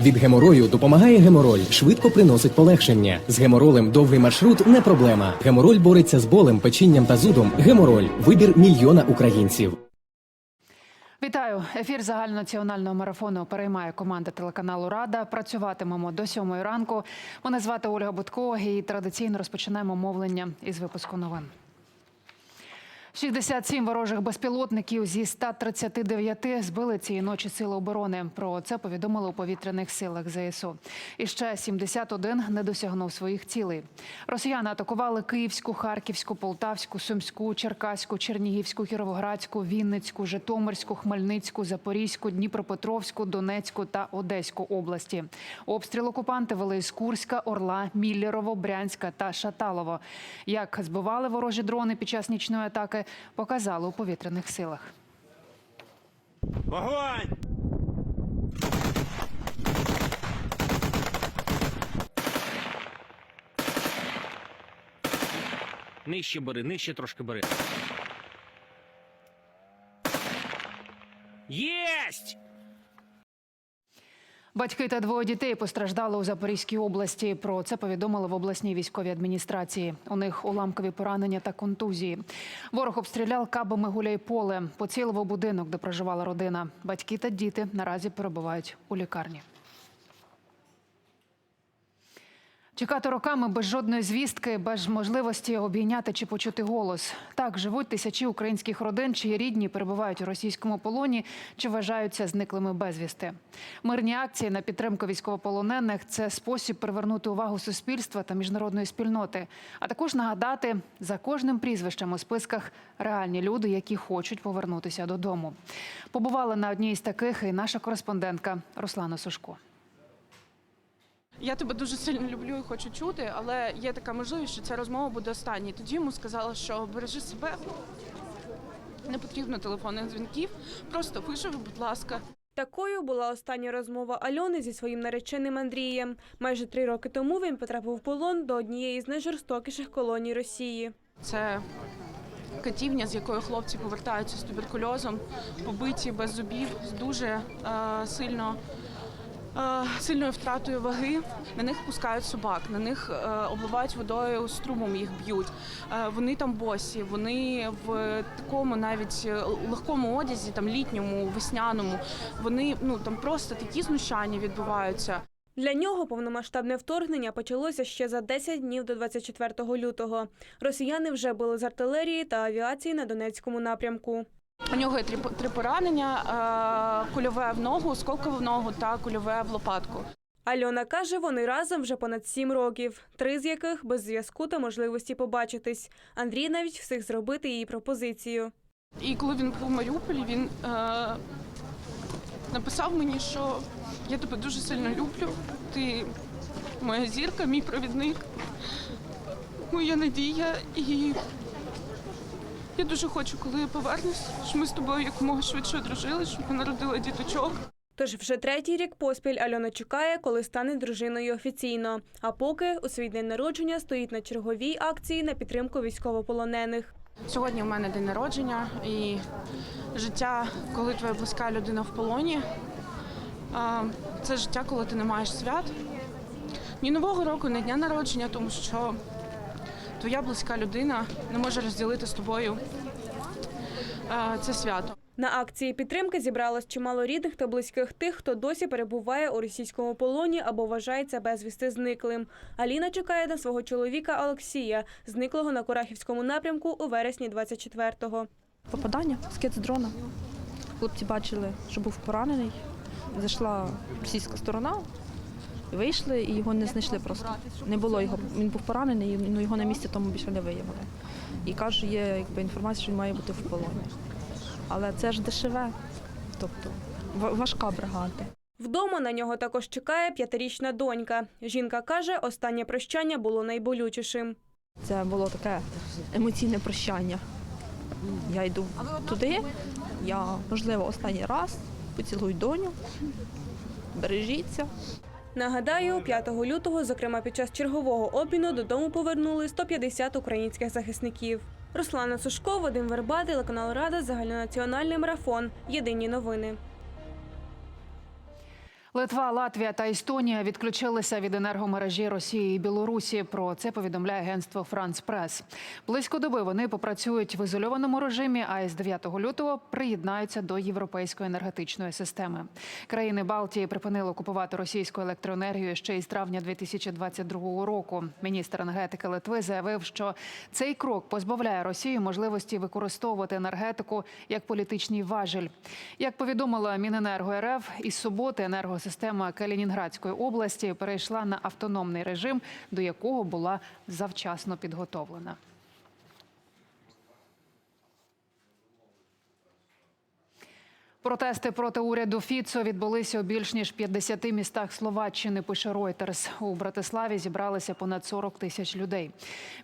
Від геморою допомагає гемороль, швидко приносить полегшення. З геморолем довгий маршрут не проблема. Гемороль бореться з болем, печінням та зудом. Гемороль вибір мільйона українців. Вітаю! Ефір загальнонаціонального марафону переймає команда телеканалу Рада. Працюватимемо до сьомої ранку. Мене звати Ольга Будко і традиційно розпочинаємо мовлення із випуску новин. 67 ворожих безпілотників зі 139 збили цієї ночі сили оборони. Про це повідомили у повітряних силах ЗСУ. І ще 71 не досягнув своїх цілей. Росіяни атакували Київську, Харківську, Полтавську, Сумську, Черкаську, Чернігівську, Кіровоградську, Вінницьку, Житомирську, Хмельницьку, Запорізьку, Дніпропетровську, Донецьку та Одеську області. Обстріл окупанти вели із Курська, Орла, Міллєрово, Брянська та Шаталово. Як збивали ворожі дрони під час нічної атаки, показали у повітряних силах. Вогонь! Нижче бери, нижче трошки бери. Єсть! Батьки та двоє дітей постраждали у Запорізькій області. Про це повідомили в обласній військовій адміністрації. У них уламкові поранення та контузії. Ворог обстріляв кабами гуляйполе, поцілив у будинок, де проживала родина. Батьки та діти наразі перебувають у лікарні. Чекати роками без жодної звістки, без можливості обійняти чи почути голос. Так живуть тисячі українських родин, чиї рідні перебувають у російському полоні чи вважаються зниклими безвісти. Мирні акції на підтримку військовополонених це спосіб привернути увагу суспільства та міжнародної спільноти, а також нагадати за кожним прізвищем у списках реальні люди, які хочуть повернутися додому. Побувала на одній із таких і наша кореспондентка Руслана Сушко. Я тебе дуже сильно люблю і хочу чути, але є така можливість, що ця розмова буде останньою. Тоді йому сказала, що бережи себе, не потрібно телефонних дзвінків, просто виживи, будь ласка. Такою була остання розмова Альони зі своїм нареченим Андрієм. Майже три роки тому він потрапив в полон до однієї з найжорстокіших колоній Росії. Це катівня, з якої хлопці повертаються з туберкульозом, побиті без зубів, з дуже е, сильно. Сильною втратою ваги на них пускають собак, на них е, обливають водою струмом, їх б'ють. Е, вони там босі, вони в такому навіть е, легкому одязі, там літньому, весняному. Вони ну там просто такі знущання відбуваються. Для нього повномасштабне вторгнення почалося ще за 10 днів до 24 лютого. Росіяни вже били з артилерії та авіації на Донецькому напрямку. У нього є три, поранення: е, кульове в ногу, сколкове в ногу та кульове в лопатку. Альона каже, вони разом вже понад сім років, три з яких без зв'язку та можливості побачитись. Андрій навіть встиг зробити їй пропозицію. І коли він був в Маріуполі, він е, написав мені, що я тебе дуже сильно люблю. Ти моя зірка, мій провідник, моя надія. І я дуже хочу, коли я повернусь, щоб ми з тобою якомога швидше одружили, щоб ми народили діточок. Тож вже третій рік поспіль Альона чекає, коли стане дружиною офіційно. А поки у свій день народження стоїть на черговій акції на підтримку військовополонених. Сьогодні у мене день народження і життя, коли твоя близька людина в полоні. Це життя, коли ти не маєш свят. Ні нового року, ні дня народження, тому що твоя близька людина не може розділити з тобою це свято. На акції підтримки зібралось чимало рідних та близьких тих, хто досі перебуває у російському полоні або вважається безвісти зниклим. Аліна чекає на свого чоловіка Олексія, зниклого на Курахівському напрямку у вересні 24-го. Попадання, скид з дрона. Хлопці бачили, що був поранений. Зайшла російська сторона, вийшли і його не знайшли просто. Не було його. Він був поранений, ну, його на місці тому більше не виявили. І каже, є якби, інформація, що він має бути в полоні. Але це ж дешеве, тобто важка бригада. Вдома на нього також чекає п'ятирічна донька. Жінка каже, останнє прощання було найболючішим. Це було таке емоційне прощання. Я йду туди, я, можливо, останній раз поцілую доню, бережіться. Нагадаю, 5 лютого, зокрема під час чергового обміну, додому повернули 150 українських захисників. Руслана Сушко, Вадим Верба, телеканал Рада, загальнонаціональний марафон. Єдині новини. Литва, Латвія та Естонія відключилися від енергомережі Росії і Білорусі. Про це повідомляє агентство Франс Прес. Близько доби вони попрацюють в ізольованому режимі, а із 9 лютого приєднаються до європейської енергетичної системи. Країни Балтії припинили купувати російську електроенергію ще із травня 2022 року. Міністр енергетики Литви заявив, що цей крок позбавляє Росію можливості використовувати енергетику як політичний важель. Як повідомила Міненерго РФ, із суботи енергосистема Калінінградської області перейшла на автономний режим, до якого була завчасно підготовлена. Протести проти уряду Фіцо відбулися у більш ніж 50 містах Словаччини. Пише Reuters. У Братиславі зібралися понад 40 тисяч людей.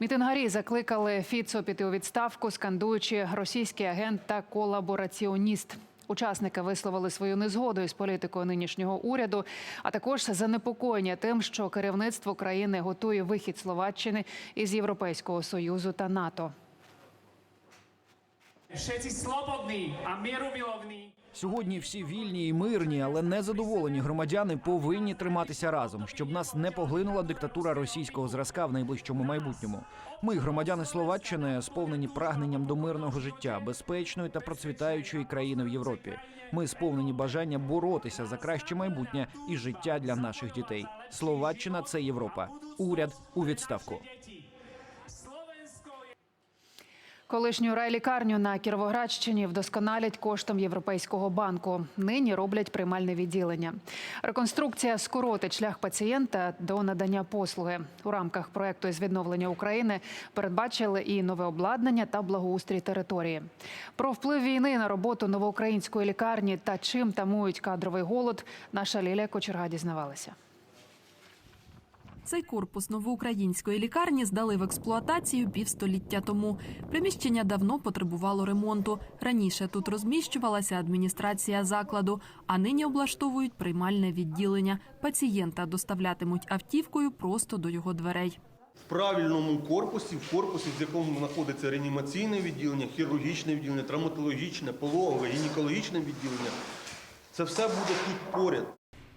Мітингарі закликали Фіцо піти у відставку, скандуючи російський агент та колабораціоніст. Учасники висловили свою незгоду із політикою нинішнього уряду, а також занепокоєння тим, що керівництво країни готує вихід Словаччини із Європейського союзу та НАТО. Сьогодні всі вільні і мирні, але незадоволені громадяни повинні триматися разом, щоб нас не поглинула диктатура російського зразка в найближчому майбутньому. Ми, громадяни Словаччини, сповнені прагненням до мирного життя, безпечної та процвітаючої країни в Європі. Ми сповнені бажання боротися за краще майбутнє і життя для наших дітей. Словаччина це Європа. Уряд у відставку. Колишню райлікарню на Кіровоградщині вдосконалять коштом Європейського банку. Нині роблять приймальне відділення. Реконструкція скоротить шлях пацієнта до надання послуги. У рамках проекту із відновлення України передбачили і нове обладнання та благоустрій території. Про вплив війни на роботу новоукраїнської лікарні та чим тамують кадровий голод. Наша Лілія Кочерга дізнавалася. Цей корпус новоукраїнської лікарні здали в експлуатацію півстоліття тому. Приміщення давно потребувало ремонту. Раніше тут розміщувалася адміністрація закладу, а нині облаштовують приймальне відділення. Пацієнта доставлятимуть автівкою просто до його дверей. в правильному корпусі, в корпусі, в якому знаходиться реанімаційне відділення, хірургічне відділення, травматологічне, пологове, гінекологічне відділення. Це все буде тут поряд.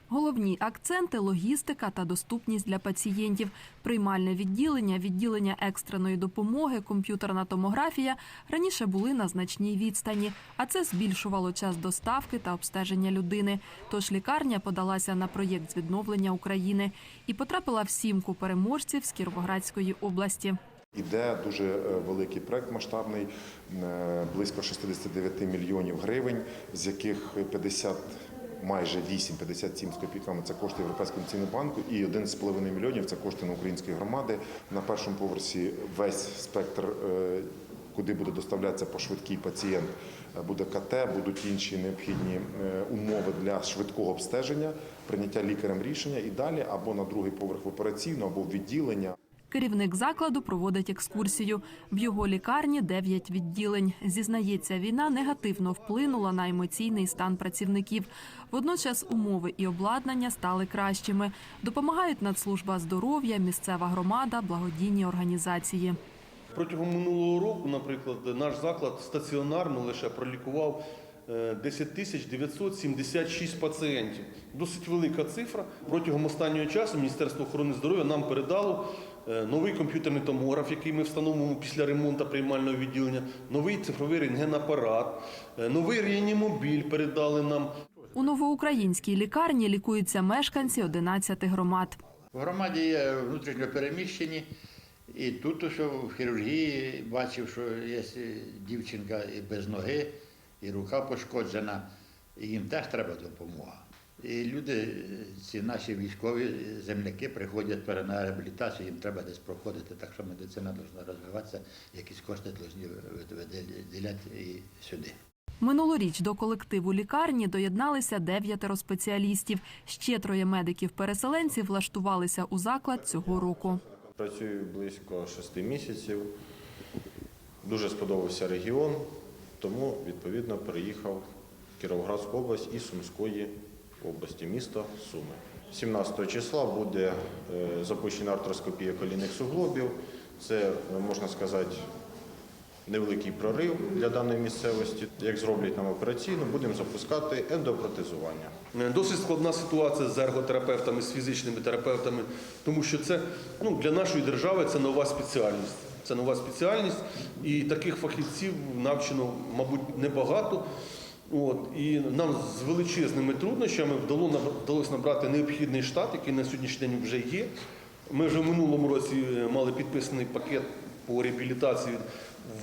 Головні акценти логістика та доступність для пацієнтів. Приймальне відділення, відділення екстреної допомоги, комп'ютерна томографія раніше були на значній відстані, а це збільшувало час доставки та обстеження людини. Тож лікарня подалася на проєкт з відновлення України і потрапила в сімку переможців з Кіровоградської області. Іде дуже е, великий проект масштабний, е, близько 69 мільйонів гривень, з яких 50 майже 8, 57 з копійками це кошти Європейського інвестиційного банку і 11,5 мільйонів це кошти на українські громади. На першому поверсі весь спектр, е, куди буде доставлятися по швидкий пацієнт, е, буде КТ, будуть інші необхідні е, умови для швидкого обстеження, прийняття лікарем рішення і далі або на другий поверх в операційну, або в відділення. Керівник закладу проводить екскурсію. В його лікарні 9 відділень. Зізнається, війна негативно вплинула на емоційний стан працівників. Водночас умови і обладнання стали кращими. Допомагають Нацслужба здоров'я, місцева громада, благодійні організації. Протягом минулого року, наприклад, наш заклад стаціонарно лише пролікував е, 10 тисяч 976 пацієнтів. Досить велика цифра. Протягом останнього часу Міністерство охорони здоров'я нам передало е, новий комп'ютерний томограф, який ми встановимо після ремонту приймального відділення, новий цифровий рентгенапарат, е, новий реанімобіль передали нам. У новоукраїнській лікарні лікуються мешканці 11 громад. В громаді є внутрішньо переміщені, і тут ось в хірургії бачив, що є дівчинка і без ноги, і рука пошкоджена, і їм теж треба допомога. І люди, ці наші військові земляки приходять на реабілітацію, їм треба десь проходити, так що медицина повинна розвиватися, якісь кошти повинні виділяти і сюди. Минулоріч до колективу лікарні доєдналися дев'ятеро спеціалістів. Ще троє медиків-переселенців влаштувалися у заклад цього року. Працюю близько шести місяців. Дуже сподобався регіон, тому відповідно переїхав в Кіровоградську область і Сумської області, місто Суми. 17 числа буде е, запущена артроскопія колінних суглобів. Це, е, можна сказати, невеликий прорив для даної місцевості. Як зроблять нам операційну, будемо запускати ендопротезування. Е, Досить складна ситуація з ерготерапевтами, з фізичними терапевтами, тому що це ну, для нашої держави це нова спеціальність. Це нова спеціальність, і таких фахівців навчено, мабуть, небагато. От, і нам з величезними труднощами вдало, вдалося набрати необхідний штат, який на сьогоднішній день вже є. Ми вже в минулому році е, мали підписаний пакет по реабілітації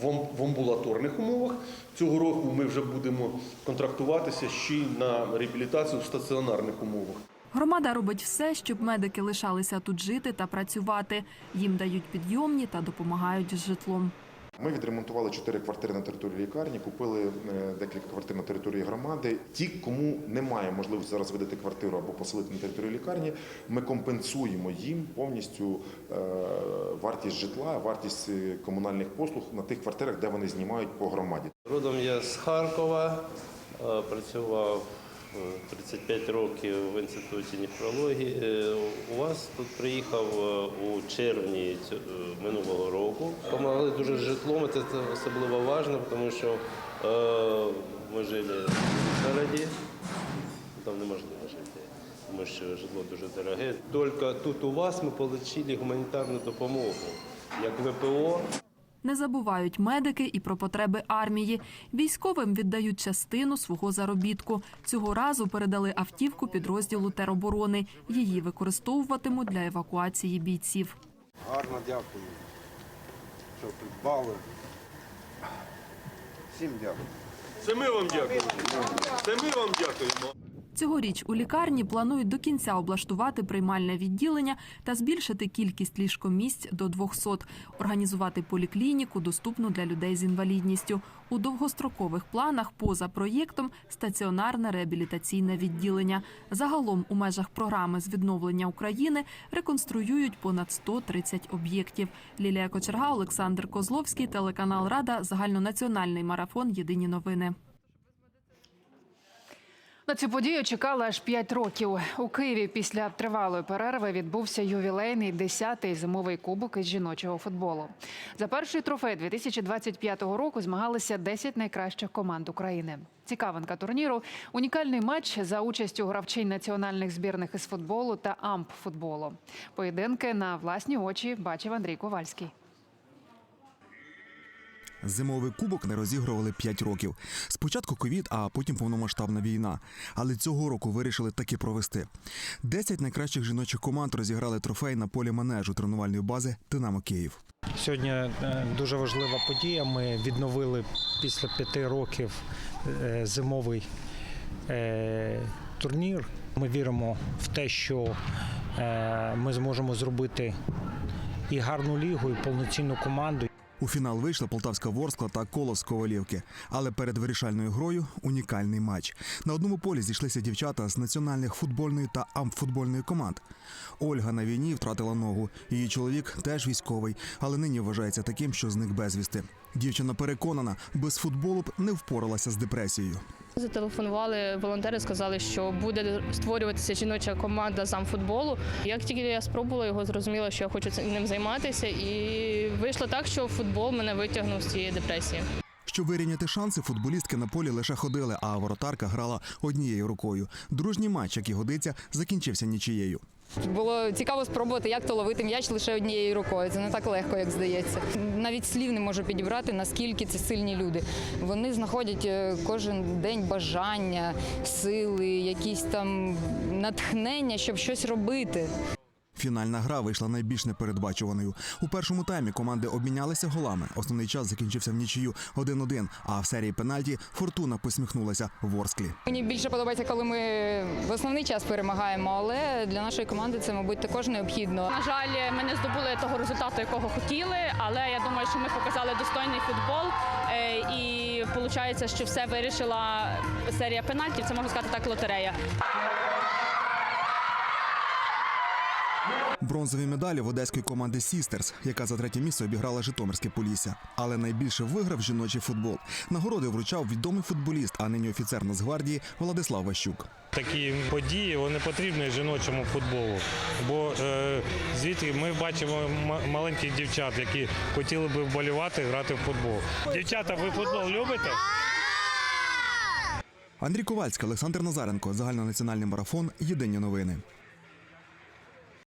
в амбулаторних умовах. Цього року ми вже будемо контрактуватися ще й на реабілітацію в стаціонарних умовах. Громада робить все, щоб медики лишалися тут жити та працювати. Їм дають підйомні та допомагають з житлом. Ми відремонтували чотири квартири на території лікарні, купили е, декілька квартир на території громади. Ті, кому немає можливості зараз видати квартиру або поселити на території лікарні, ми компенсуємо їм повністю е, вартість житла, вартість е, комунальних послуг на тих квартирах, де вони знімають по громаді. Родом я з Харкова, працював 35 років в інституті нефрології. Е, У вас тут приїхав е, у червні е, минулого року. Помогли дуже житлом, це особливо важливо, тому що ми жили в місті, там неможливо жити, тому що житло дуже дороге. Тільки тут у вас ми отримали гуманітарну допомогу, як ВПО. Не забувають медики і про потреби армії. Військовим віддають частину свого заробітку. Цього разу передали автівку підрозділу тероборони. Її використовуватимуть для евакуації бійців. Гарно дякую, що придбали. Всім дякую. Це ми вам дякуємо. Це ми вам дякуємо. Цьогоріч у лікарні планують до кінця облаштувати приймальне відділення та збільшити кількість ліжкомісць до 200, організувати поліклініку, доступну для людей з інвалідністю. У довгострокових планах поза проєктом стаціонарне реабілітаційне відділення. Загалом у межах програми з відновлення України реконструюють понад 130 об'єктів. Лілія Кочерга, Олександр Козловський, телеканал Рада, загальнонаціональний марафон. Єдині новини. На цю подію чекали аж 5 років. У Києві після тривалої перерви відбувся ювілейний 10-й зимовий кубок із жіночого футболу. За перший трофей 2025 року змагалися 10 найкращих команд України. Цікавинка турніру унікальний матч за участю гравчинь національних збірних із футболу та амп футболу. Поєдинки на власні очі бачив Андрій Ковальський. Зимовий кубок не розігрували 5 років. Спочатку ковід, а потім повномасштабна війна. Але цього року вирішили таки провести. 10 найкращих жіночих команд розіграли трофей на полі манежу тренувальної бази Динамо Київ. Сьогодні е, дуже важлива подія. Ми відновили після п'яти років е, зимовий е, турнір. Ми віримо в те, що ми зможемо зробити і гарну лігу, і повноцінну команду. У фінал вийшла Полтавська Ворскла та Колос Ковалівки. Але перед вирішальною грою унікальний матч. На одному полі зійшлися дівчата з національних футбольної та амфутбольної команд. Ольга на війні втратила ногу. Її чоловік теж військовий, але нині вважається таким, що зник безвісти. Дівчина переконана, без футболу б не впоралася з депресією. Зателефонували волонтери, сказали, що буде створюватися жіноча команда з амфутболу. Як тільки я спробувала його, зрозуміла, що я хочу ним займатися, і вийшло так, що футбол мене витягнув з цієї депресії. Щоб вирівняти шанси, футболістки на полі лише ходили, а воротарка грала однією рукою. Дружній матч, як і годиться, закінчився нічиєю. Було цікаво спробувати, як то ловити м'яч лише однією рукою. Це не так легко, як здається. Навіть слів не можу підібрати, наскільки це сильні люди. Вони знаходять е, кожен день бажання, сили, якісь там натхнення, щоб щось робити. Фінальна гра вийшла найбільш непередбачуваною. У першому таймі команди обмінялися голами. Основний час закінчився в нічию 1-1, а в серії пенальті Фортуна посміхнулася Ворсклі. Мені більше подобається, коли ми в основний час перемагаємо, але для нашої команди це, мабуть, також необхідно. На жаль, ми не здобули того результату, якого хотіли, але я думаю, що ми показали достойний футбол. Е, І виходить, що все вирішила серія пенальтів. Це можна сказати так, лотерея. Бронзові медалі в одеської команди Сістерс, яка за третє місце обіграла Житомирське Полісся. Але найбільше виграв жіночий футбол. Нагороди вручав відомий футболіст, а нині офіцер Нацгвардії Владислав Ващук. Такі події вони потрібні жіночому футболу, бо е, звідти ми бачимо м- маленьких дівчат, які хотіли би вболівати, грати в футбол. Дівчата, ви футбол любите? Андрій Ковальський, Олександр Назаренко, загальнонаціональний марафон. Єдині новини.